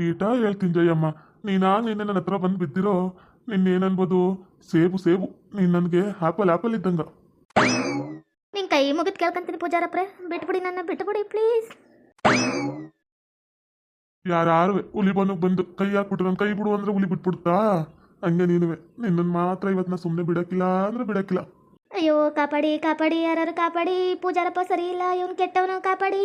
ನೀಟ ಹೇಳ್ತೀನಿ ಜಯಮ್ಮ ನೀನಾ ನಿನ್ನೆ ನನ್ನ ಹತ್ರ ಬಂದು ಬಿದ್ದಿರೋ? ನಿನ್ನೇನನ್ಬೋದು? ಸೇಬು ಸೇಬು. ನೀನು ನನಗೆ ಆಪಲ್ ಆಪಲ್ ಇದ್ದಂಗ. ನಿನ್ ಕೈ ಮುಗಿದ್ ಕೇಳ್ಕೊಂತೀನಿ ಪೂಜಾರಪ್ರೆ ಬಿಟ್ಬಿಡಿ ನನ್ನ ಬಿಟ್ಬಿಡಿ ಪ್ಲೀಸ್ ಯಾರು ಉಲಿ ಬನ್ನಕ್ಕೆ ಬಂದು ಕೈ ಹಾಕ್ಬಿಟ್ರು ನನ್ನ ಕೈ ಬಿಡು ಅಂದ್ರೆ ಉಲಿ ಬಿಟ್ಬಿಡ್ತಾ? ಹಂಗೆ ನೀನುವೆ. ನಿನ್ನನ್ನು ಮಾತ್ರ ಇವತ್ತು ನಾ ಸುಮ್ಮನೆ ಬಿಡಕ್ಕಿಲ್ಲ ಅಂದ್ರೆ ಬಿಡಕ್ಕಿಲ್ಲ. ಅಯ್ಯೋ ಕಾಪಾಡಿ ಕಾಪಾಡಿ ಯಾರು ಕಾಪಾಡಿ. ಪೂಜಾರಪ್ಪ ಸರಿ ಇಲ್ಲ ಇವನು ಕೆಟ್ಟವನು ಕಾಪಾಡಿ.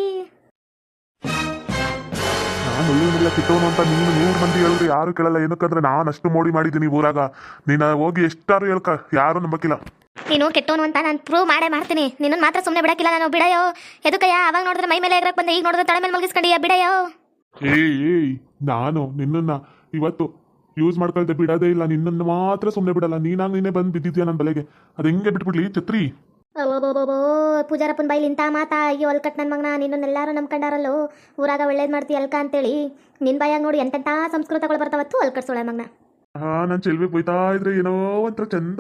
ಒಳ್ಳೆಯವನೆಲ್ಲ ಕಿತ್ತವನು ಅಂತ ನೀನು ನೂರು ಮಂದಿ ಹೇಳಿದ್ರೆ ಯಾರು ಕೇಳಲ್ಲ. ಏನಕ್ಕಂದ್ರೆ ನಾನು ಅಷ್ಟು ಮೋಡಿ ಮಾಡಿದ್ದೀನಿ ಊರಾಗ. ನೀನು ಹೋಗಿ ಎಷ್ಟಾರು ಹೇಳ್ಕ. ಯಾರು ನಂಬಕ್ಕಿಲ್ಲ. ನೀನು ಕೆಟ್ಟವನು ಅಂತ ನಾನು ಪ್ರೂವ್ ಮಾಡೇ ಮಾಡ್ತೀನಿ. ನಿನ್ನ ಮಾತ್ರ ಸುಮ್ಮನೆ ಬಿಡಕ್ಕಿಲ್ಲ ನಾನು. ಬಿಡಯೋ ಎದಕ್ಕಯ್ಯ? ಅವಾಗ ನೋಡಿದ್ರೆ ಮೈ ಮೇಲೆ ಎಗರಕ್ಕೆ ಬಂದೆ. ಈಗ ನೋಡಿದ್ರೆ ತಲೆ ಮೇಲೆ ಮಲಗಿಸ್ಕೊಂಡಿಯ ಬಿಡಯೋ ಏಯ್ ಏಯ್ ನಾನು ನಿನ್ನನ್ನ ಇವತ್ತು ಯೂಸ್ ಮಾಡ್ಕೊಳ್ದೆ ಬಿಡೋದೇ ಇಲ್ಲ. ನಿನ್ನನ್ನು ಮಾತ್ರ ಸುಮ್ಮನೆ ಬಿಡಲ್ಲ. ನೀನಾಗ ನೀನೇ ಬಂದು ಬಿದ್ದಿದ್ಯಾ ನನ್ನ ಬಲೆಗೆ? ಅದು ಹೆಂಗೆ ಬಿಟ್ಬಿಡ್ಲಿ? ಛತ್ರಿ. ಪೂಜಾರಪ್ಪನ ಬೈಲಿ ಇಂಥ ಮಾತಾ ಅಯ್ಯೋ ಅಲ್ಕಟ್ ನನ್ನ ಮಗನ ನಿನ್ನನ್ನೆಲ್ಲರೂ ನಂಬ್ಕೊಂಡಾರಲ್ಲೋ? ಊರಾಗ ಒಳ್ಳೇದು ಮಾಡ್ತೀಯ ಅಲ್ಕ ಅಂತೇಳಿ. ನಿನ್ನ ಬಾಯಾಗ ನೋಡಿ ಎಂತೆಂಥ ಸಂಸ್ಕೃತಗಳು ಬರ್ತಾವತ್ತು ಅಲ್ಕಟ್ ಸೊಳೆ ಮಗನ. ಹಾ ನಾನು ಚೆಲ್ವಿ ಬೈತಾ ಇದ್ರೆ ಏನೋ ಒಂಥರ ಚಂದ.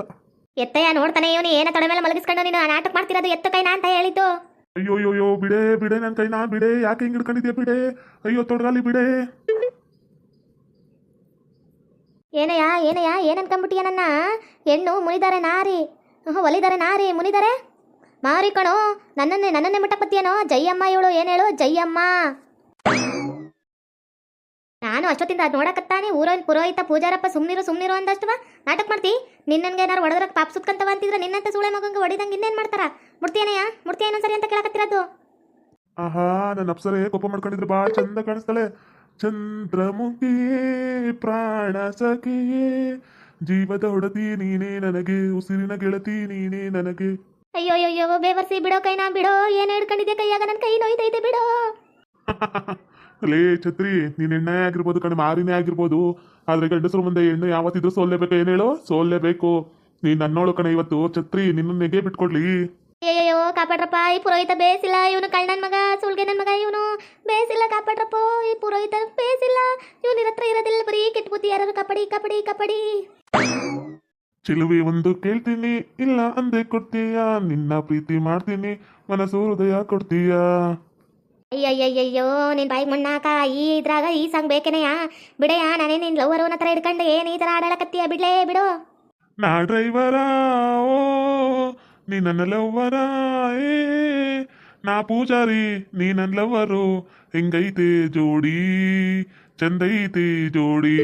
ಎತ್ತಯ್ಯ ನೋಡ್ತಾನೆ ಇವನು ಏನ ತಡೆ ಮೇಲೆ ಮಲಗಿಸ್ಕೊಂಡು ನೀನು ನಾಟಕ ಮಾಡ್ತಿರೋದು ಎತ್ತ ಕೈನಾ ಅಂತ ಹೇಳಿದ್ದು. ಅಯ್ಯೋ ಅಯ್ಯೋ ಬಿಡೆ ಬಿಡೆ ನನ್ನ ಕೈನಾ ಬಿಡೆ ಯಾಕೆ ಹಿಂಗೆ ಹಿಡ್ಕೊಂಡಿದ್ಯಾ ಬಿಡೆ? ಅಯ್ಯೋ ತೊಡಗಾಲಿ ಬಿಡೆ. ಏನಯ್ಯ ಏನಯ್ಯ ಏನ್ ಅನ್ಕೊಂಬಿಟ್ಟಿಯ ನನ್ನ? ಹೆಣ್ಣು ಮುನಿದಾರೆ ನಾರಿ ಹ್ಞೂ ಒಲಿದಾರೆ ನಾರಿ ಮುನಿದಾರೆ? ಮಾರಿ ಕಣೋ, ನನ್ನನ್ನೇ ನನ್ನನ್ನೇ ಮುಟ್ಟಪತ್ತಿಯೇನೋ ಜೈಯಮ್ಮ ಇವಳು ಏನು ಹೇಳು? ಜಯ್ಯಮ್ಮ ನಾನು ಅಷ್ಟೊತ್ತಿಂದ ಅದು ನೋಡಕತ್ತಾನೆ ಊರೋನ್ ಪುರೋಹಿತ, ಪೂಜಾರಪ್ಪ ಸುಮ್ನಿರು ಸುಮ್ನಿರು ಅಂದಷ್ಟವ. ನಾಟಕ ಮಾಡ್ತಿ? ನಿನ್ನನ್ಗೆ ಏನಾರು ಹೊಡೆದ್ರ ಪಾಪ ಸುತ್ಕಂತವ ಅಂತಿದ್ರೆ ನಿನ್ನಂತ ಸುಳೆ ಮಗಂಗೆ ಹೊಡಿದಂಗೆ ಇನ್ನೇನು ಮಾಡ್ತಾರ? ಮುಡ್ತೀಯನಯ್ಯ? ಮುಡ್ತೀಯ ಇನ್ನೊಂದ್ಸರಿ ಅಂತ ಕೇಳಕತ್ತಿರೋದು? ಆಹಾ, ನನ್ನ ಅಪ್ಸರೆ ಕೋಪ ಮಾಡ್ಕೊಂಡಿದ್ರು ಭಾಳ ಚಂದ ಕಾಣಿಸ್ತಾಳೆ. ಚಂದ್ರಮುಖಿ, ಪ್ರಾಣ ಸಖಿಯೇ. ಜೀವದ ಹೊಡತಿ ನೀನೇ ನನಗೆ, ಉಸಿರಿನ ಗೆಳತಿ ನೀನೇ ನನಗೆ. ಅಯ್ಯೋ ಅಯ್ಯೋ ಬೇವರ್ಸಿ ಬಿಡೋ ಕೈನಾ ಬಿಡೋ. ಏನು ಹಿಡ್ಕೊಂಡಿದ್ದೆ ಕೈಯಾಗ ನನ್ನ ಕೈ ನೋಯ್ತೈತೆ ಬಿಡೋ. ಲೇ ಛತ್ರಿ ನೀನ್ ಎಣ್ಣೆ ಆಗಿರ್ಬೋದು ಕಣ್ಣು ಮಾರಿನೇ ಆಗಿರ್ಬೋದು. ಆದ್ರೆ ಗಂಡಸರು ಮುಂದೆ ಹೆಣ್ಣು ಯಾವತ್ತಿದ್ರು ಸೋಲ್ಲೇಬೇಕು. ಏನ್ ಹೇಳು? ಸೋಲ್ಲೇಬೇಕು. ನೀನ್ ನನ್ನೋಳು ಕಣ ಇವತ್ತು. ಛತ್ರಿ ನಿನ್ನ ನೆಗೆ ಬಿಟ್ಕೊಡ್ಲಿ. ಅಯ್ಯೋ ಕಾಪಾಡ್ರಪ್ಪ ಈ ಪುರೋಹಿತ ಬೇಸಿಲ್ಲ. ಇವನು ಕಳ್ಳನ ಮಗ ಸುಳ್ಗೆ ನನ್ನ ಮಗ ಇವನು. ಬೇಸಿಲ್ಲ ಕಾಪಾಡ್ರಪ್ಪ ಈ ಪುರೋಹಿತ ಬೇಸಿಲ್ಲ. ಇವನ ಇರತ್ರ ಇರೋದಿಲ್ಲ ಬರೀ ಕೆಟ್ಟ ಬುದ್ಧಿ. ಯಾರು ಕಪಡಿ ಕಪಡಿ ಕಾಪಾಡಿ. ಚಿಲುವೆ ಒಂದು ಕೇಳ್ತೀನಿ ಇಲ್ಲ ಅಂದೆ ಕೊಡ್ತೀಯ? ನಿನ್ನ ಪ್ರೀತಿ ಮಾಡ್ತೀನಿ ಮನಸ್ಸು ಹೃದಯ ಕೊಡ್ತೀಯ? ಅಯ್ಯಯ್ಯಯ್ಯೋ ನಿನ್ ಬಾಯಿಗೆ ಮಣ್ಣಾಕ ಈ ಇದ್ರಾಗ ಈ ಸಾಂಗ್ ಬೇಕೇನೆಯಾ ಬಿಡೆಯಾ ನಾನೇ ನಿನ್ ಲವರ್ ಅವನ ಹತ್ರ ಹಿಡ್ಕೊಂಡು ಏನ್ ಈ ತರ ಆಡಲಕತ್ತೀಯ ಬಿಡ್ಲೇ ಬಿಡು. ನಾ ಡ್ರೈವರ ಓ ನೀ ನನ್ನ ಲವ್ವರ ಏ ನಾ ಪೂಜಾರಿ ನೀ ನನ್ನ ಲವ್ವರು ಹೆಂಗೈತೆ ಜೋಡಿ ಚಂದೈತೆ ಜೋಡಿ.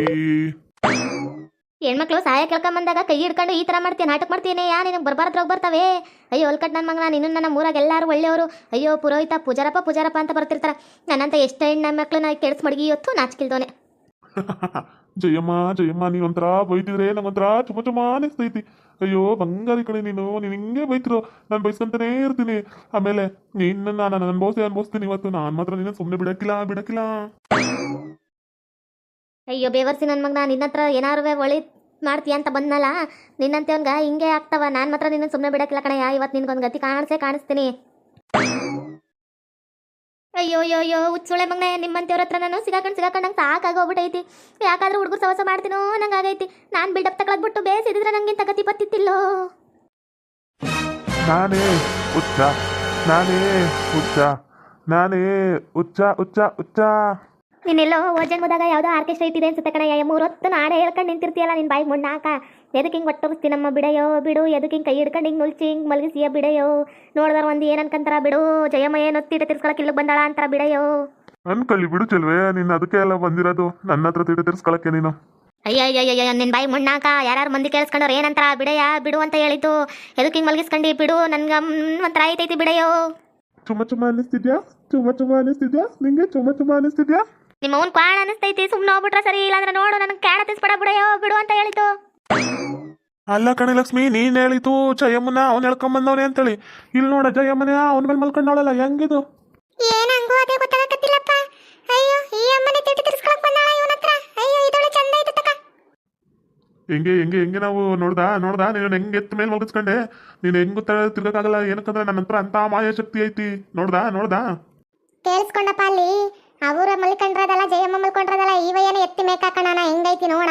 ಹೆಣ್ಮಕ್ಳು ಸಹಾಯ ಕೇಳ್ಕೊಂಬಂದಾಗ ಕೈ ಹಿಡ್ಕೊಂಡು ಈ ತರ ಮಾಡ್ತೀಯ ನಾಟಕ ಮಾಡ್ತೀನಿ ಯಾ ನಿನಗೆ ಬರ್ಬಾರ್ದ್ರಾಗ ಬರ್ತವೆ? ಅಯ್ಯೋ ಒಲ್ಕಟ್ ನನ್ನ ಮಗನ ನಿನ್ನ ನನ್ನ ಊರಾಗ ಎಲ್ಲರೂ ಒಳ್ಳೆಯವರು. ಅಯ್ಯೋ ಪುರೋಹಿತ ಪೂಜಾರಪ್ಪ ಪೂಜಾರಪ್ಪ ಅಂತ ಬರ್ತಿರ್ತಾರೆ. ನನ್ನಂತ ಎಷ್ಟು ಹೆಣ್ಣು ಮಕ್ಳು ನಾ ಕೆಡ್ಸ್ ಮಡಗಿ ಇವತ್ತು ನಾಚಿಕಿಲ್ದೋನೆ. ಜಯಮ್ಮ ಜಯಮ್ಮ ನೀ ಒಂಥರ ಬೈತಿದ್ರೆ ನಂಗೊಂಥರ ಚುಮ ಚುಮ ಅನಿಸ್ತೈತಿ. ಅಯ್ಯೋ ಬಂಗಾರಿ ಕಡೆ ನೀನು ನೀನು ಹಿಂಗೆ ಬೈತಿರೋ. ನಾನು ಬೈಸ್ಕೊಂತಾನೇ ಇರ್ತೀನಿ. ಆಮೇಲೆ ನಿನ್ನ ನಾನು ಅನ್ಭವಿಸಿ ಅನ್ಭವಿಸ್ತೀನಿ ಇವತ್ತು. ನಾನು ಮಾತ್ರ ನಿನ್ನ ಸುಮ್ಮನೆ ಬಿಡಕ್ಕಿಲ್ಲ ಬಿಡಕ್ಕಿಲ್ಲ. ಅಯ್ಯೋ ಬೇವರ್ಸಿ ನನ್ನ ಮಗನ ನಿನ್ನ ಹತ್ರ ಏನಾರು ಒಳಿ ಮಾಡ್ತೀಯ ಅಂತ ಬಂದ್ನಲ್ಲ? ನಿನ್ನಂತೆ ಅವ್ನ್ಗ ಹಿಂಗೆ ಆಗ್ತಾವ. ನಾನು ಮಾತ್ರ ನಿನ್ನ ಸುಮ್ಮನೆ ಬಿಡಕ್ಕಿಲ್ಲ ಕಣಯ್ಯ ಇವತ್ತು ನಿನ್ಗೊಂದು ಗತಿ ಕಾಣಿಸೇ ಕಾಣಿಸ್ತೀನಿ. ಅಯ್ಯೋ ಅಯ್ಯೋ ಅಯ್ಯೋ, ಹುಚ್ಚುಳೆ ಮಗನ. ನಿಮ್ಮಂತೆಯವ್ರ ಹತ್ರ ನಾನು ಸಿಗಾಕೊಂಡು ಸಿಗಾಕೊಂಡು ನಂಗೆ ಸಾಕಾಗೋಗ್ಬಿಟ್ಟೈತಿ ಯಾಕಾದ್ರೂ ಹುಡುಗರು ಸವಸ ಮಾಡ್ತೀನೋ ನಂಗೆ ಆಗೈತಿ. ನಾನು ಬಿಲ್ಡಪ್ ತಗೊಳಕ್ಬಿಟ್ಟು ಬೇಸಿದ್ರೆ ನಂಗಿಂತ ಗತಿ ಬತ್ತಿತ್ತಿಲ್ಲೋ? ನಾನೇ ಹುಚ್ಚ. ನಾನೇ ಹುಚ್ಚ. ನಾನೇ ಹುಚ್ಚ ಹುಚ್ಚ ಹುಚ್ಚ. ನೀನೆಲ್ಲೋ ಹೋದಾಗ ಯಾವುದೋ ಆರ್ಕೆಸ್ಟ್ರಾ ಇಟ್ಟಿದೆ ಅನ್ಸುತ್ತೆ ಕಣಯ್ಯ. ಮೂರೊತ್ತು ನಾಳೆ ಹೇಳ್ಕೊಂಡು ನಿಂತಿರ್ತೀಯಲ್ಲ ನಿನ್ನ ಬಾಯಿ ಮುಣ್ಣಾಕ. ಎದಕ್ಕೆ ಹಿಂಗೆ ಒಟ್ಟೋಗಿಸ್ತಿ ನಮ್ಮ ಬಿಡೆಯೋ? ಬಿಡು ಎದಕ್ಕೆ ಹಿಂಗೆ ಕೈ ಹಿಡ್ಕೊಂಡು ಹಿಂಗೆ ನುಲ್ಚಿ ಹಿಂಗೆ ಮಲಗಿಸಿಯ ಬಿಡಯೋ? ನೋಡಿದ್ರೆ ಒಂದು ಏನು ಅನ್ಕಂತಾರ ಬಿಡು. ಜಯಮ್ಮ ಏನು ಒತ್ತಿಟ ತಿರ್ಸ್ಕೊಳಕ್ಕೆ ಇಲ್ಲಿಗೆ ಬಂದಾಳ ಅಂತಾರ ಬಿಡಯೋ? ಅನ್ಕೊಳ್ಳಿ ಬಿಡು ಚಲ್ವೇ ನೀನು ಅದಕ್ಕೆ ಎಲ್ಲ ಬಂದಿರೋದು ನನ್ನ ಹತ್ರ ತಿಳಿ ತಿರ್ಸ್ಕೊಳಕ್ಕೆ ನೀನು. ಅಯ್ಯ ಅಯ್ಯ ಅಯ್ಯ ನಿನ್ನ ಬಾಯಿ ಮುಣ್ಣಾಕ. ಯಾರು ಮಂದಿ ಕೇಳಿಸ್ಕೊಂಡವ್ರು ಏನಂತಾರ ಬಿಡಯ್ಯ ಬಿಡು ಅಂತ ಹೇಳಿದ್ದು. ಎದಕ್ಕೆ ಹಿಂಗೆ ಮಲಗಿಸ್ಕೊಂಡು ಬಿಡು. ನನ್ಗೆ ಒಂಥರ ಐತೈತಿ ಬಿಡೆಯೋ. ಚುಮ್ಮ ಚುಮ್ಮ ಅನಿಸ್ತಿದ್ಯಾ? ಚುಮ್ಮ ಚುಮ್ಮ ಅನಿಸ್ತಿದ್ಯಾ? ನಿಂಗೆ ಚುಮ್ಮ ಚುಮ್ಮ ಅನಿಸ್ತಿದ್ಯಾ? ನಿಮ್ಮ ಅವ್ನು ಕ್ವಾಣ ಅನಿಸ್ತೈತಿ ಸುಮ್ಮನೆ ಹೋಗ್ಬಿಟ್ರೆ ಸರಿ ಇಲ್ಲಾಂದ್ರೆ ನೋಡು ನನಗೆ ಕ್ಯಾಣ ತಿಸ್ಬೇಡ ಬಿಡಯೋ ಬಿಡು ಅಂತ ಹೇಳಿತು ಅಲ್ಲ ಕಣೆ ಲಕ್ಷ್ಮಿ ನೀನ್ ಹೇಳಿತು ಜಯಮ್ಮನ ಅವ್ನು ಹೇಳ್ಕೊಂಬಂದವನೇ ಅಂತೇಳಿ. ಇಲ್ಲಿ ನೋಡ ಜಯಮ್ಮನ ಅವನ ಮೇಲೆ ಮಲ್ಕೊಂಡವಳಲ್ಲ ಹೆಂಗಿದು? ಏನಂಗೂ ಅದೇ ಗೊತ್ತಾಗತ್ತಿಲ್ಲಪ್ಪ ಅಯ್ಯೋ ಈ ಅಮ್ಮನೆ ತಿಟ್ಟು ತಿರ್ಸ್ಕೊಳಕ್ ಬಂದಾಳ ಇವನ ಹತ್ರ. ಅಯ್ಯೋ ಇದೊಳೆ ಚಂದ ಐತೆ ತಕ. ಹೆಂಗೆ ಹೆಂಗೆ ಹೆಂಗೆ ನಾವು ನೋಡ್ದ ನೋಡ್ದ? ನೀನು ಹೆಂಗೆ ಎತ್ತ ಮೇಲೆ ಮಲಗಿಸ್ಕೊಂಡೆ ನೀನು ಹೆಂಗ್ ಗೊತ್ತ ತಿರ್ಗಕ್ಕಾಗಲ್ಲ? ಏನಕ್ಕಂದ್ರೆ ನನ್ನ ಹತ್ರ ಅಂತ ಮಾಯ ಶಕ್ತಿ ಐತಿ. ನೋಡ್ದ ನೋಡ್ದ? ಕೇಳಿಸ್ಕೊಂಡಪ್ಪ ಅಲ್ಲಿ. ಅವರ ಮಲ್ಕೊಂಡ್ರದಲ್ಲ ಜಯಮ್ಮ ಮಲ್ಕೊಂಡ್ರದಲ್ಲ ಈ ವಯ್ಯನ ಎತ್ತಿ ಮೇಕಾಕಣ ಹೆಂಗೈತಿ ನೋಡ.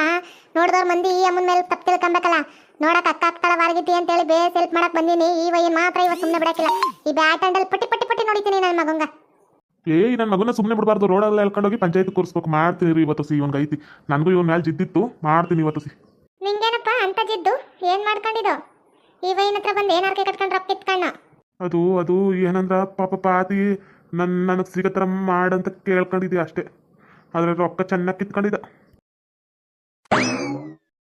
ನೋಡಿದವ್ರ ಮಂದಿ ಈ ಅಮ್ಮನ ಮೇಲೆ ತಪ್ಪು ತಿಳ್ಕೊಂಬೇಕಲ್ಲ. ನೋಡಕ್ ಅಕ್ಕ ಅಕ್ಕಳ ಅಂತ ಅಂತೇಳಿ ಬೇಸ್ ಹೆಲ್ಪ್ ಮಾಡಕ್ ಬಂದೀನಿ. ಈ ವಯ್ಯನ್ ಮಾತ್ರ ಇವತ್ತು ಸುಮ್ಮನೆ ಬಿಡಕಿಲ್ಲ ಈ ಬ್ಯಾಟ್ ಹ್ಯಾಂಡಲ್ ಪಟ್ಟಿ ಪಟ್ಟಿ ಪಟ್ಟಿ ನೋಡಿತೀನಿ ನನ್ನ ಮಗಂಗ. ಏಯ್ ನನ್ನ ಮಗನ ಸುಮ್ಮನೆ ಬಿಡಬಾರ್ದು. ರೋಡಲ್ಲಿ ಎಳ್ಕೊಂಡೋಗಿ ಪಂಚಾಯತ್ ಕೂರಿಸ್ಬೇಕು. ಮಾಡ್ತೀನಿ ರೀ ಇವತ್ತು ಸಿ ಇವ್ನಿಗೆ ಐತಿ. ನನಗೂ ಇವನ್ ಮೇಲೆ ಜಿದ್ದಿತ್ತು. ಮಾಡ್ತೀನಿ ಇವತ್ತು ಸಿ. ನಿಂಗೇನಪ್ಪ ಅಂತ ಜಿದ್ದು? ಏನ್ ಮಾಡ್ಕೊಂಡಿದ್ದು ಈ ವಯ್ಯನ ಹತ್ರ ಬಂದು ಏನಾರ್ಕೆ ಕಟ್ಕೊಂಡು ರೊಕ್ಕ ಕಿತ್ಕಣ್ಣ ಅದು ಅದು ಏನಂದ್ರ ಪಾಪ ಪಾತಿ ನನ್ನ ನನಗೆ ಸಿಗೋ ಥರ ಮಾಡಂತ ಕೇಳ್ಕೊಂಡಿದ್ದೆ ಅಷ್ಟೇ. ಆದರೆ ರೊಕ್ಕ ಚೆನ್ನಾಗಿ ಕಿತ್ಕೊಂಡಿದ್ದ.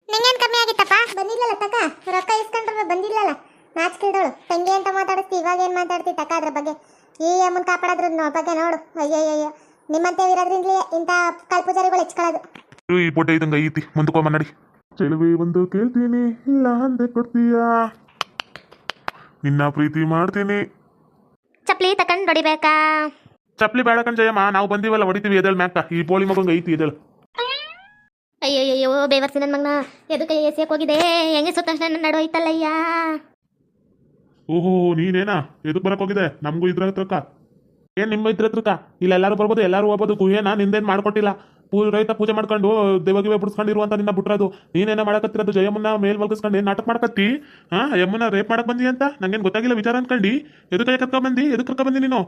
ನಿಂಗೇನು ಕಮ್ಮಿ ಆಗಿತ್ತಪ್ಪ? ಬಂದಿಲ್ಲಲ್ಲ ತಕ. ರೊಕ್ಕ ಇಸ್ಕೊಂಡ್ರೆ ಬಂದಿಲ್ಲಲ್ಲ. ನಾಚಿಕಿಲ್ದವಳು ತಂಗಿ ಅಂತ ಮಾತಾಡಿಸ್ತಿ ಇವಾಗ ಏನು ಮಾತಾಡ್ತಿ ತಕ ಅದ್ರ ಬಗ್ಗೆ. ಈ ಅಮ್ಮನ ಕಾಪಾಡೋದ್ರ ನೋ- ಬಗ್ಗೆ ನೋಡು. ಅಯ್ಯಯ್ಯಯ್ಯ. ನಿಮ್ಮಂತೆ ಇರೋದ್ರಿಂದಲೇ ಇಂಥ ಕಲ್ಪೂಜಾರಿಗಳು ಹೆಚ್ಕೊಳ್ಳೋದು ಈ ಪೊಟ್ಟೆ ಇದಂಗ ಐತಿ ಮುಂದಕ್ಕೆ ನಡಿ ಚೆಲುವೆ ಒಂದು ಕೇಳ್ತೀನಿ. ಇಲ್ಲ ಅಂದೆ ಕೊಡ್ತೀಯಾ? ನಿನ್ನ ಪ್ರೀತಿ ಮಾಡ್ತೀನಿ. ಚಪ್ಲಿ ತಕೊಂಡ್ ಹೊಡಿಬೇಕಾ ಚಪ್ಲಿ ಬೇಡ ಜಯಮ್ಮ ನಾವು ಬಂದಿವಲ್ಲ ಹೊಡಿತೀವಿ ಎದಳ್ ಮ್ಯಾಕ ಈ ಬೋಳಿ ಮಗಂಗ್ ಐತಿ ಎದಳ್. ಅಯ್ಯಯ್ಯೋ ಬೇವರ್ಸಿ ನನ್ನ ಮಗನ ಎದಕ್ಕೆ ಎಸಿಯಕ್ಕೆ ಹೋಗಿದೆ. ಹೆಂಗೆ ಸುತ್ತ ನನ್ನ ನಡು ಐತಲ್ಲಯ್ಯ? ಓಹೋ ನೀನೇನಾ? ಎದಕ್ ಬರಕ್ ಹೋಗಿದೆ? ನಮಗೂ ಇದ್ರ ಹತ್ರಕ್ಕ. ಏನ್ ನಿಮ್ಮ ಇದ್ರ ಹತ್ರಕ್ಕ? ಇಲ್ಲ ಎಲ್ಲಾರು ಬರ್ಬೋದು ಎಲ್ಲಾರು ಹೋಗ್ಬೋದು. ಗುಹೇನ ನಿಂದೇನ್ ಮಾಡ್ಕೊಟ್ಟಿಲ್ಲ? ಪೂ ರೈತ ಪೂಜೆ ಮಾಡ್ಕೊಂಡು ದೇವಗಿವೆ ಬಿಡಿಸ್ಕೊಂಡಿರುವಂತ ನಿನ್ನ ಬಿಟ್ರದು ನೀನೇನ ಮಾಡಕತ್ತಿರೋದು ಜಯಮ್ಮನ ಮೇಲ್ ಮಲ್ಗಿಸ್ಕೊಂಡು ಏನು ನಾಟಕ ಮಾಡಕತ್ತಿ? ಹಾ ಯಮ್ಮನ ರೇಪ್ ಮಾಡಕ್ ಬಂದಿ ಅಂತ? ನಂಗೇನು ಗೊತ್ತಾಗಿಲ್ಲ ವಿಚಾರ ಅನ್ಕೊಂಡು. ಎದು ಕೈ ಕರ್ಕೊಂಡ್ ಬಂದಿ? ಎದು ಕರ್ಕೊ ಬಂದಿ ನೀನು?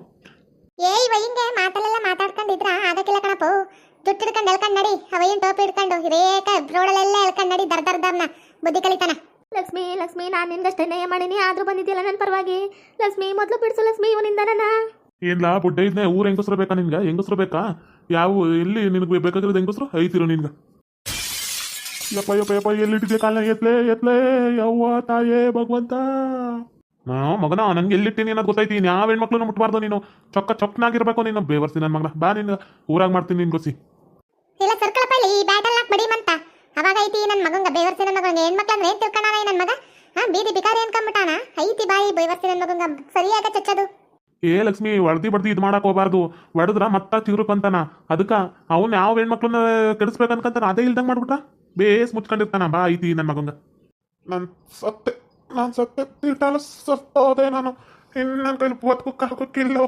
ಏಯ್ ವೈಂಗೆ ಹಿಂಗೆ ಮಾತಲ್ಲೆಲ್ಲ ಮಾತಾಡ್ಕೊಂಡಿದ್ರ ಆಗಕ್ಕಿಲ್ಲ ಕಣಪ್ಪ. ಜುಟ್ಟು ಹಿಡ್ಕೊಂಡು ಎಳ್ಕೊಂಡು ನಡಿ. ಅವಯ್ಯನ್ ಟೋಪಿ ಹಿಡ್ಕೊಂಡು ರೇಖ ರೋಡಲ್ಲೆಲ್ಲ ಎಳ್ಕೊಂಡು ನಡಿ ದರ್ ದರ್ ದರ್ನ ಬುದ್ಧಿ ಕಲಿತಾನ. ಲಕ್ಷ್ಮಿ ಲಕ್ಷ್ಮಿ ನಾನು ನಿನ್ಗಷ್ಟೇ ನಯ ಮಾಡಿನಿ ಆದ್ರೂ ಬಂದಿದ್ದಿಲ್ಲ ನನ್ನ ಪರವಾಗಿ? ಲಕ್ಷ್ಮಿ ಮೊದಲು ಬಿಡಿಸು ಲಕ್ಷ್ಮಿ ಇವನಿಂದ ನನ್ನ. ಏನ್ಲಾ ಬುಡ್ಡ ಇದ್ನೆ ಊರ ಹೆಂಗಸ್ರು ಬೇಕಾ ನಿನ್ಗ? ಹೆಂಗಸ್ರು ಬೇಕಾ? ಯಾವ, ಎಲ್ಲಿ ನಿನಗೆ ಬೇಕಾಗಿರೋದು ಹೆಂಗಸ್ರು? ಐತಿರೋ ನಿನ್ಗ. ಯಪ್ಪ ಯಪ್ಪ ಯಪ್ಪ ಎಲ್ಲಿಟ್ಟಿದ್ದೆ ಕಾಲ? ಎತ್ಲೆ ಎತ್ಲೆ, ಯವ್ವ, ತಾಯೇ, ಭಗವಂತ. ನಾ, ಮಗನ, ನಂಗೆ ಎಲ್ಲಿಟ್ಟಿನಿ ಅನ್ನೋದು ಗೊತ್ತೈತಿ ಯಾವ ಹೆಣ್ಮಕ್ಳು ಮುಟ್ಬಾರ್ದು ನೀನು? ಚೊಕ್ಕ ಚೊಕ್ಕನಾಗಿರ್ಬೇಕು ನೀನು. ಬೇವರ್ಸಿ ನನ್ನ ಮಗನ. ಬಾ ನೀನು ಊರಾಗ ಮಾಡ್ತೀನಿ ನಿನ್ ಗೊಸಿ. ಇಲ್ಲ ಸರ್ಕಲ್ ಪೈಲಿ ಈ ಬ್ಯಾಟಲ್ ಹಾಕ್ ಬಡಿ ಮಂತ. ಅವಾಗ ಐತಿ ನನ್ನ ಮಗಂಗ, ಬೇವರ್ಸಿ ನನ್ನ ಮಗಂಗ. ಹೆಣ್ಮಕ್ಳು ಅಂದ್ರೆ ಏನ್ ತಿಳ್ಕೊಂಡಾನ ನನ್ನ ಮಗ? ಹಾ, ಬೀದಿ ಬಿಕಾರಿ ಅನ್ಕೊಂಬಿಟ್ಟಾನ? ಐತಿ ಬಾಯಿ, ಬೇವರ್ಸಿ ನನ್ನ ಮಗಂಗ. ಸರಿಯಾಗ ಚಚ್ಚದು. ಏ ಲಕ್ಷ್ಮಿ ಹೊಡ್ದಿ ಬಡ್ದಿ ಇದು ಮಾಡಕ್ ಹೋಗ್ಬಾರ್ದು. ಹೊಡೆದ್ರ ಮತ್ತ ತಿರುಕಂತಾನ ಅದಕ್ಕ ಅವ್ನ ಯಾವ ಹೆಣ್ಮಕ್ಳನ್ನ ಕೆಡಿಸ್ಬೇಕನ್ಕಂತಾನ ಅದೇ ಇಲ್ದಂಗ್ ಮಾಡ್ಬಿಟ್ಟ ಬೇಸ್ ಮುಚ್ಕೊಂಡಿರ್ತಾನ. ಬಾ ಐತಿ ನನ್ನ ಮಗಂಗ. ನಾನು ಸತ್ತೆ ನಾನು ಸತ್ತೆ ತಿಟ್ಟಾಲ ಸತ್ತೋದೆ ನಾನು. ಇನ್ನು ನನ್ನ ಕೈಲಿ ಬದುಕಕ್ಕಾಗೋಕ್ಕಿಲ್ಲೋ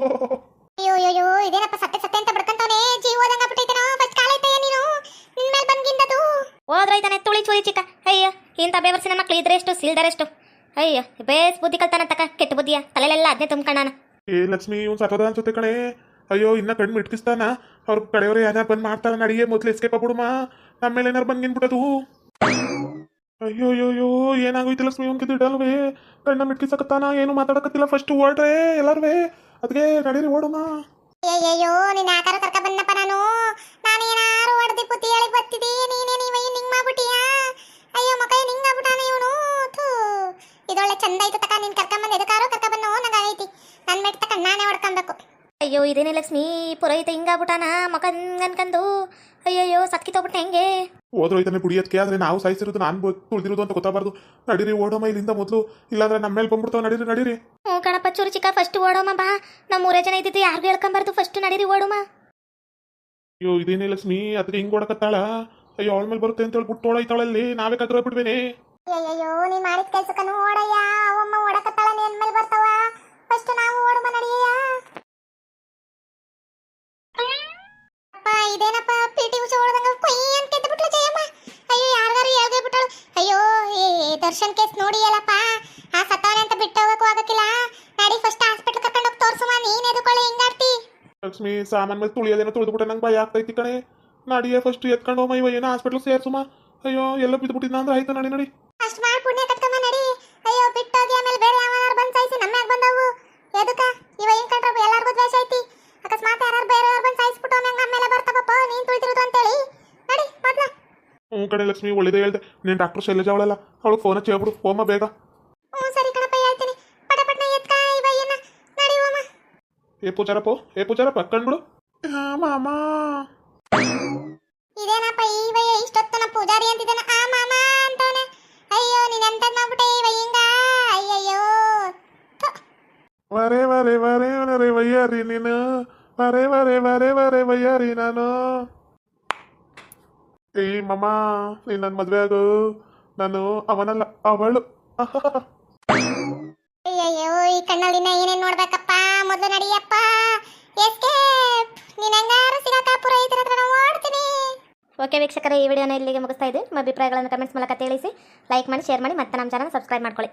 ಅಯ್ಯೋ ಅಯ್ಯೋ ಇದೇನಪ್ಪ ಸತ್ತೆ ಸತ್ತೆ ಅಂತ ಬಡ್ಕಂತವನೇ? ಜೀವ ಹೋದಂಗ ಬಿಟ್ಟೈತೇನೋ ಫಸ್ಟ್ ಕಾಲೈತಯ್ಯ ನೀನು? ನಿನ್ನ ಮೇಲೆ ಬಂದ್ಗಿಂದದು. ಹೋದ್ರೈತಾನೆ ತುಳಿ ಚುಳಿ ಚಿಕ್ಕ. ಅಯ್ಯ ಇಂಥ ಬೇವರ್ಸಿನ ಮಕ್ಳು ಇದ್ರೆ ಎಷ್ಟು ಸಿಲ್ದರೆಷ್ಟು. ಅಯ್ಯ ಬೇಸ್ ಬುದ್ಧಿ ಕಲ್ತಾನ ತಕ ಕೆಟ್ಟ ಬುದ್ಧಿಯ ತಲೆಲೆಲ್ಲ ಅದನ್ನೇ ತುಂಬ್ಕಣಾನ ಏ, ಲಕ್ಷ್ಮಿ ಇವ್ನು ಸತ್ತೋದ ಅನ್ಸುತ್ತೆ ಕಣೆ. ಅಯ್ಯೋ, ಇನ್ನ ಕಣ್ಣು ಮಿಟ್ಕಿಸ್ತಾನ? ಅವ್ರ ಕಡೆಯವ್ರು ಯಾರು ಬಂದು ಮಾಡ್ತಾರ? ನಡಿಗೆ ಮೊದ್ಲು ಎಸ್ಕೇಪ್ ಆಗ್ಬಿಡುಮ? ನಮ್ಮ ಮೇಲೆ ಏನಾರು ಬಂದ್ಗಿನ್ಬಿಟ್ಟದು ಅಯ್ಯೋ ಅಯ್ಯೋ ಅಯ್ಯೋ ಏನಾಗೋಯ್ತು ಲಕ್ಷ್ಮಿ ಅವ್ನ್ ಕಿದಿಡಲ್ವೇ ಕಣ್ಣ ಮಿಟ್ಕಿಸಕತ್ತಾನ? ಏನು ಮಾತಾಡಕತ್ತಿಲ್ಲ ಫಸ್ಟ್ ಓಡ್ರೆ ಎಲ್ಲಾರ್ವೇ? ಅದಕ್ಕೆ ನಡೀರಿ ಓಡೋಣ ಅಯ್ಯಯ್ಯೋ ನಿನ್ನ ಆಕಾರ ಇದೇನೇ ಲಕ್ಷ್ಮಿ ಪುರೋಹಿತ ಹಿಂಗಾಗ್ಬಿಟ್ಟಾನ ಮಕ ಅನ್ಕಂದು ಅಯ್ಯಯ್ಯೋ ಸತ್ಕಿತೋಗ್ಬಿಟ್ಟೆ ಹೆಂಗೆ? ಹೋದ್ರೋಯ್ತಾನೆ ಕುಡಿಯೋದಕ್ಕೆ ಆದ್ರೆ ನಾವು ಸಾಯಿಸಿರೋದು ನಾನು ತುಳಿದಿರೋದು ಅಂತ ಗೊತ್ತಾಗಬಾರ್ದು. ನಡೀರಿ ಓಡೋಮ ಇಲ್ಲಿಂದ ಮೊದಲು. ಇಲ್ಲಾಂದ್ರೆ ನಮ್ಮ ಮೇಲೆ ಬಂದ್ಬಿಡ್ತಾವ ನಡೀರಿ ನಡೀರಿ. ಹ್ಞೂ ಕಣಪ್ಪ ಚೂರು ಚಿಕ್ಕ ಫಸ್ಟ್ ಓಡೋಮ ಬಾ. ನಮ್ಮ ಮೂರೇ ಜನ ಇದ್ದಿದ್ದು ಯಾರಿಗೂ ಹೇಳ್ಕೊಂಬಾರ್ದು ಫಸ್ಟ್ ನಡೀರಿ ಓಡೋಮ ಅಯ್ಯೋ ಇದೇನೇ ಲಕ್ಷ್ಮಿ ಅದ್ರ ಹಿಂಗ್ ಓಡಕತ್ತಾಳ? ಅಯ್ಯೋ ಅವಳ ಮೇಲೆ ಬರುತ್ತೆ ಅಂತ ಹೇಳ್ಬಿಟ್ಟು ಓಡೈತಾಳಲ್ಲಿ ನಾವೇ ಕದ್ರ ಬಿಡ್ಬೇನೆ. ಅಯ್ಯಯ್ಯೋ ನೀ ಮಾಡಿದ ಕೆಲಸಕ್ಕನು ಓಡಯ್ಯ ಅವಮ್ಮ ಓಡಕತ್ತಾಳ ನೀನ್ ಮೇಲೆ ಬರ್ತಾವ. ಫಸ್ಟ್ ನಾವು ಓಡುಮ ನಡಿಯಯ್ಯ. ಇದೇನಪ್ಪ ಪಿ ಟಿ ಉಷಾ ಓಡದಂಗ ಕೊಯ್ ಅಂತ ಬಿಟ್ಲು ಜಯಮ್ಮ. ಅಯ್ಯೋ ಯಾರಿಗಾರು ಹೇಳ್ಗೆ ಬಿಟ್ಟಳು. ಅಯ್ಯೋ ಏ ದರ್ಶನ್ ಕೇಸ್ ನೋಡಿ ಅಲ್ಲಪ್ಪ ಆ ಸತ್ತವನೆ ಅಂತ ಬಿಟ್ಟು ಹೋಗಕ್ಕೂ ಆಗಕ್ಕಿಲ್ಲ. ನಡಿ ಫಸ್ಟ್ ಹಾಸ್ಪಿಟಲ್ ಕರ್ಕೊಂಡು ಹೋಗಿ ತೋರ್ಸುಮ. ನೀನ್ ಎದುಕೊಳ್ಳಿ ಹಿಂಗಾಡ್ತಿ ಲಕ್ಷ್ಮಿ ಸಾಮಾನ್ ಮೇಲೆ ತುಳಿಯೋದೇನೋ ತುಳಿದ್ಬಿಟ್ಟೆ ನಂಗೆ ಭಯ ಆಗ್ತೈತಿ ಕಣೆ. ನಡಿಯೇ ಫಸ್ಟ್ ಎತ್ಕೊಂಡು ಹೋಮ ಇವ ಏನೋ ಹಾಸ್ಪಿಟಲ್ ಸೇರ್ಸುಮ. ಅಯ್ಯೋ ಎಲ್ಲ ಬಿದ್ದುಬಿಟ್ಟಿದ್ನ ಅಂದ್ರೆ ಆಯ್ತು ನಡಿ ನಡಿ. ಫಸ್ಟ್ ಮಾಡಿ ಪುಣ್ಯ ಕಟ್ಕೊಂಬ ನಡಿ ಅಯ್ಯೋ ಬಿಟ್ಟೋಗಿ ಆಮೇಲೆ ಬೇರೆ ಯಾವನಾರು ಬಂದ್ ಸಾಯಿಸಿ ನಮ್ಮ ಮ್ಯಾಗ ಬಂದವು ಎದಕ್ಕ ಇವ ಏನ್ ಕಂಡ್ರ ಎಲ್ಲಾರ್ಗೂ ದ್ವೇಷ ಐತಿ ಅಕಸ್ಮಾತ್ ಯಾರು ಬೇರೆಯವ್ರು ಬಂದ್ ಸಾಯಿಸ್ಬಿಟ್ಟು ಆಮ್ಯಾಗ ನಮ್ಮ ಮೇಲೆ ಬರ್ತಾವಪ್ಪ ನೀನ್ ತುಳಿತಿರೋದು ಅಂತೇಳಿ ನಡಿ ಮೊದ್ಲ ಹ್ಞೂ ಕಣೆ ಲಕ್ಷ್ಮಿ ಒಳ್ಳೇದೇ ಹೇಳ್ದೆ ನೀನು ಡಾಕ್ಟರ್ ಶೈಲಜಾ ಅವಳಲ್ಲ ಅವಳು ಫೋನ್ ಹಚ್ಚಿ ಹೇಳ್ಬಿಡು ಹೋಮ ಬೇಗ ಹ್ಞೂ ಸರಿ ಕಣಪ್ಪ ಹೇಳ್ತೀನಿ ಪಟ ಪಟ್ನ ಎತ್ಕ ಇವ ಏನ ನಡಿ ಹೋಮ ಏ ಪೂಜಾರಪ್ಪ ಏ ಪೂಜಾರಪ್ಪ ಕಂಡ್ಬಿಡು ಹಾ ಮಾಮ ಇದೇನಪ್ಪ ಇವ ಇಷ್ಟೊತ್ತನ ಪೂಜಾರಿ ಅಂತಿದ್ದಾನ ಆ ಮಾಮ ಅಂತವನೆ ಅಯ್ಯೋ ನೀನ್ ಎಂತದ್ ಮಾಡ್ಬಿಟ್ಟೆ ಇವ ಹಿಂಗ ಅಯ್ಯಯ್ಯೋ ಥು. ವರೆ ವರೆ ವರೆ ವರೆ ವಯ್ಯಾರಿ ನೀನು ವರೆ ವರೆ ವರೆ ವರೆ ವಯ್ಯಾರಿ ನಾನು ಏ ಮಮ್ಮ ನೀನು ನನ್ನ ಮದುವೆ ಆಗು ನಾನು ಅವನಲ್ಲ ಅವಳು. ಅಯ್ಯಯ್ಯೋ ಈ ಕಣ್ಣಲ್ಲಿನ ಏನೇನ್ ನೋಡ್ಬೇಕಪ್ಪ? ಮೊದಲು ನಡಿಯಪ್ಪ. ಎಸ್ಕೇಪ್ ನೀನ್ ಹೆಂಗಾರು ಸಿಗಾಕ ಪುರೋಹಿತರ ಹತ್ರ ನಾನು ಓಡ್ತೀನಿ. ಓಕೆ ವೀಕ್ಷಕರೇ ಈ ವಿಡಿಯೋನ ಇಲ್ಲಿಗೆ ಮುಗಿಸ್ತಾ ಇದ್ದೀನಿ. ನಿಮ್ಮ ಅಭಿಪ್ರಾಯಗಳನ್ನು ಕಮೆಂಟ್ಸ್ ಮೂಲಕ ತಿಳಿಸಿ ಲೈಕ್ ಮಾಡಿ ಶೇರ್ ಮಾಡಿ ಮತ್ತೆ ನಮ್ಮ ಚಾನಲ್ ಸಬ್ಸ್ಕ್ರೈಬ್ ಮಾಡ್ಕೊಳ್ಳಿ.